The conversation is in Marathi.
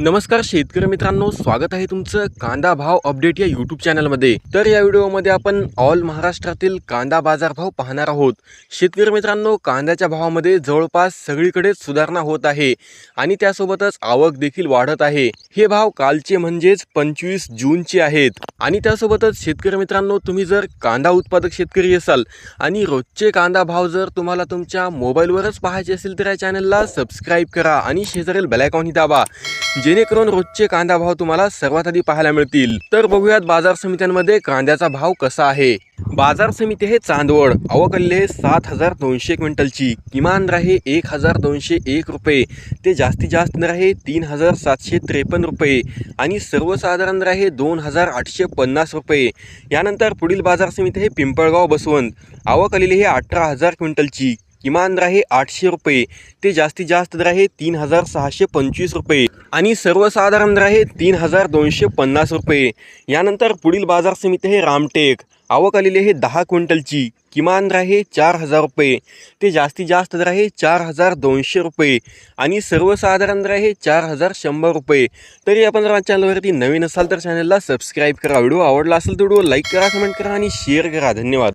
नमस्कार शेतकरी मित्रांनो स्वागत आहे तुमचं कांदा भाव अपडेट या यूट्यूब चॅनलमध्ये तर या व्हिडिओमध्ये आपण ऑल महाराष्ट्रातील कांदा बाजार भाव पाहणार आहोत. शेतकरी मित्रांनो कांद्याच्या भावामध्ये जवळपास सगळीकडेच सुधारणा होत आहे आणि त्यासोबतच आवक देखील वाढत आहे. हे भाव कालचे म्हणजेच पंचवीस जूनचे आहेत. आणि त्यासोबतच शेतकरी मित्रांनो तुम्ही जर कांदा उत्पादक शेतकरी असाल आणि रोजचे कांदा भाव जर तुम्हाला तुमच्या मोबाईलवरच पाहायचे असेल तर या चॅनलला सबस्क्राईब करा आणि शेजारील बेलायकॉनही दाबा. जेणेकरून रोजचे कांदा भाव तुम्हाला सर्वात आधी पाहायला मिळतील. तर बघूयात बाजार समित्यांमध्ये कांद्याचा भाव कसा आहे. बाजार समिती आहे चांदवड. अवकल्ले सात हजार दोनशे क्विंटलची. किमान राहे एक हजार दोनशे एक रुपये. ते जास्तीत जास्त राहे तीन हजार सातशे त्रेपन्न रुपये. आणि सर्वसाधारण राहे दोन हजार आठशे पन्नास रुपये. यानंतर पुढील बाजार समिती आहे पिंपळगाव बसवंत. आवक आलेली आहे अठरा हजार क्विंटलची. किमान राहे आठशे रुपये. ते जास्तीत जास्त दर आहे तीन हजार सहाशे पंचवीस रुपये. आणि सर्वसाधारण दर आहे तीन हजार दोनशे पन्नास रुपये. यानंतर पुढील बाजार समिती आहे रामटेक. आवक आलेली आहे दहा क्विंटलची. किमान दर आहे चार हजार रुपये. ते जास्तीत जास्त दर आहे चार हजार दोनशे रुपये. आणि सर्वसाधारण दर आहे चार हजार शंभर रुपये. तरी आपण जर चॅनलवरती नवीन असाल तर चॅनलला सबस्क्राईब करा. व्हिडिओ आवडला असेल तर व्हिडिओ लाईक करा कमेंट करा आणि शेअर करा. धन्यवाद.